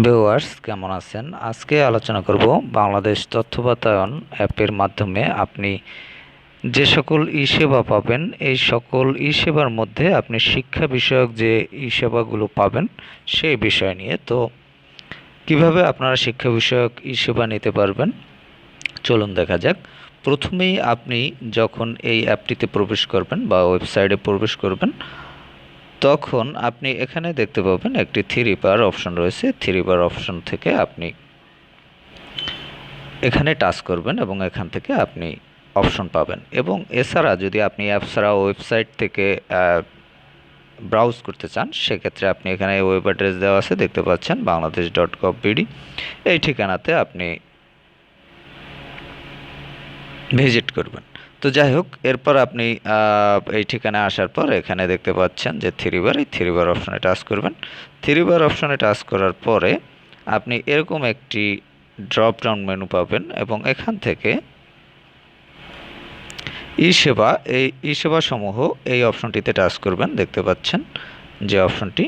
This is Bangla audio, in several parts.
ভিউয়ার্স, কেমন আছেন? আজকে আলোচনা করব বাংলাদেশ তথ্য বাতায়ন অ্যাপের মাধ্যমে আপনি যে সকল ই সেবা পাবেন, এই সকল ই সেবার মধ্যে আপনি শিক্ষা বিষয়ক যে ই সেবাগুলো পাবেন, সেই বিষয় নিয়ে। তো কীভাবে আপনারা শিক্ষা বিষয়ক ই সেবা নিতে পারবেন? চলুন দেখা যাক। প্রথমেই আপনি যখন এই অ্যাপটিতে প্রবেশ করবেন বা ওয়েবসাইটে প্রবেশ করবেন তখন আপনি এখানে দেখতে পাবেন একটি থ্রি বার অপশন রয়েছে। থ্রি বার অপশন থেকে আপনি এখানে টাচ করবেন এবং এখান থেকে আপনি অপশন পাবেন। এবং এছাড়া যদি আপনি অ্যাপ ছাড়া ওয়েবসাইট থেকে ব্রাউজ করতে চান, সেক্ষেত্রে আপনি এখানে ওয়েব অ্যাড্রেস দেওয়া আছে। দেখতে পাচ্ছেন বাংলাদেশ ডট গভ বিডি এই ঠিকানাতে আপনি ভিজিট করবেন। তো যাই হোক এরপর আপনি এই ঠিকানায় আসার পর এখানে দেখতে পাচ্ছেন যে থ্রি বার, এই থ্রি বার অপশানে টাচ করবেন। থ্রি বার অপশানে টাচ করার পরে আপনি এরকম একটি ড্রপ ডাউন মেনু পাবেন এবং এখান থেকে ই সেবা এই ই সেবা সমূহ এই অপশনটিতে টাচ করবেন। দেখতে পাচ্ছেন যে অপশনটি।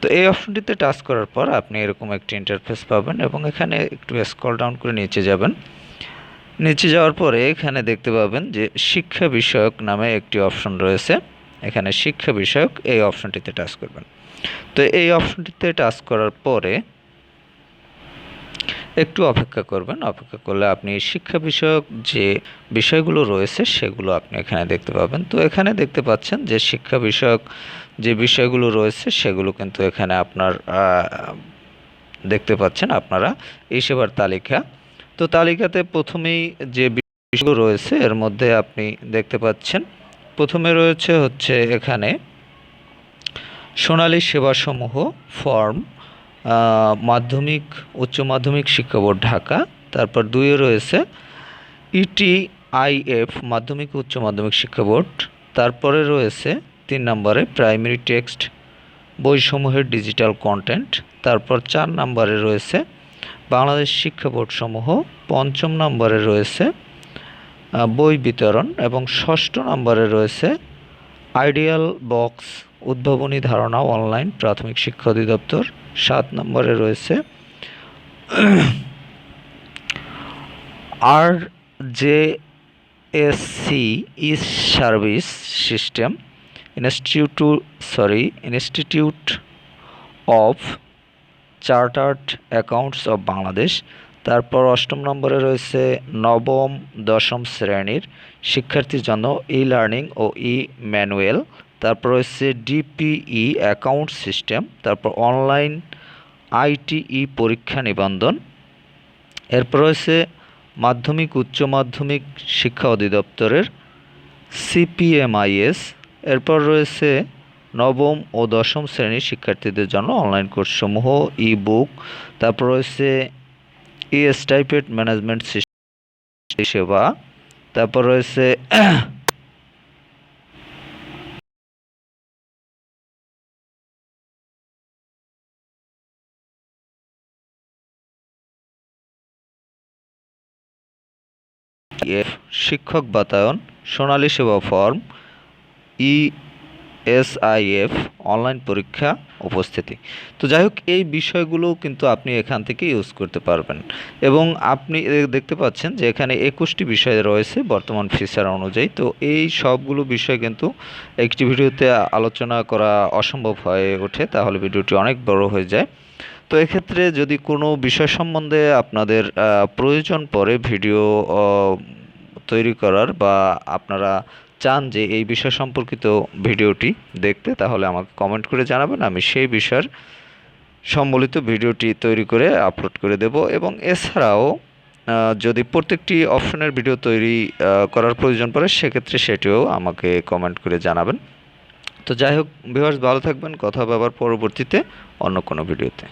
তো এই অপশনটিতে টাচ করার পর আপনি এরকম একটি ইন্টারফেস পাবেন এবং এখানে একটু স্কল ডাউন করে নিচে যাবেন। নিচে যাওয়ার পরে এখানে দেখতে পাবেন যে শিক্ষা বিষয়ক নামে একটি অপশন রয়েছে। এখানে শিক্ষা বিষয়ক এই অপশনটিতে টাচ করবেন। তো এই অপশনটিতে টাচ করার পরে একটু অপেক্ষা করবেন। অপেক্ষা করলে আপনি শিক্ষা বিষয়ক যে বিষয়গুলো রয়েছে সেগুলো আপনি এখানে দেখতে পাবেন। তো এখানে দেখতে পাচ্ছেন যে শিক্ষা বিষয়ক যে বিষয়গুলো রয়েছে সেগুলো কিন্তু এখানে আপনার দেখতে পাচ্ছেন আপনারা। এই সেবার তালিকা তো তালিকাতে প্রথমেই যে বিষয়গুলো রয়েছে, এর মধ্যে আপনি দেখতে পাচ্ছেন। প্রথমে রয়েছে হচ্ছে এখানে সোনালী সেবাসমূহ, ফর্ম মাধ্যমিক, উচ্চ মাধ্যমিক শিক্ষা বোর্ড ঢাকা। তারপর দুইয়ে রয়েছে ইটি ইটিআইএফ মাধ্যমিক, উচ্চ মাধ্যমিক শিক্ষা বোর্ড। তারপরে রয়েছে তিন নম্বরে প্রাইমারি টেক্সট বইসমূহের ডিজিটাল কন্টেন্ট। তারপর চার নম্বরে রয়েছে বাংলাদেশ শিক্ষা বোর্ড সমূহ পঞ্চম নম্বরে রয়েছে বই বিতরণ এবং ষষ্ঠ নম্বরে রয়েছে, আইডিয়াল বক্স উদ্ভাবনী ধারণা অনলাইন প্রাথমিক শিক্ষা অধিদপ্তর। সাত নম্বরে রয়েছে R J S C E service system institute, sorry, institute of chartered accounts of Bangladesh. তারপর অষ্টম নম্বরে রয়েছে নবম, দশম শ্রেণির শিক্ষার্থীর জন্য ই লার্নিং ও ই ম্যানুয়াল তারপর রয়েছে ডিপিই অ্যাকাউন্ট সিস্টেম তারপর অনলাইন আইটিই পরীক্ষা নিবন্ধন। এরপর রয়েছে মাধ্যমিক, উচ্চ মাধ্যমিক শিক্ষা অধিদপ্তরের সিপিএমআইএস এরপর রয়েছে নবম ও দশম শ্রেণির শিক্ষার্থীদের জন্য অনলাইন কোর্সসমূহ ই বুক তারপর রয়েছে ই স্টাইপেড ম্যানেজমেন্ট সেবা, তারপর রয়েছে শিক্ষক বাতায়ন, সোনালী সেবা ফর্ম ই এসআইএফ অনলাইন পরীক্ষা উপস্থিতি। তো যাই হোক এই বিষয়গুলো কিন্তু আপনি এখান থেকে ইউজ করতে পারবেন। এবং আপনি দেখতে পাচ্ছেন যে এখানে একুশটি বিষয় রয়েছে বর্তমান ফিচার অনুযায়ী। তো এই সবগুলো বিষয় কিন্তু একটি ভিডিওতে আলোচনা করা অসম্ভব হয়ে ওঠে, তাহলে ভিডিওটি অনেক বড় হয়ে যায়। তো এক্ষেত্রে যদি কোনো বিষয় সম্বন্ধে আপনাদের প্রয়োজন পড়ে ভিডিও তৈরি করার বা আপনারা চান যে এই বিষয় সম্পর্কিত ভিডিওটি দেখতে, তাহলে আমাকে কমেন্ট করে জানাবেন। আমি সেই বিষয়ের সম্বলিত ভিডিওটি তৈরি করে আপলোড করে দেব এবং এছাড়াও যদি প্রত্যেকটি অপশনের ভিডিও তৈরি করার প্রয়োজন পড়ে, সেক্ষেত্রে সেটিও আমাকে কমেন্ট করে জানাবেন। তো যাই হোক ভিউয়ার্স ভালো থাকবেন, কথা আবার পরবর্তীতে অন্য কোনো ভিডিওতে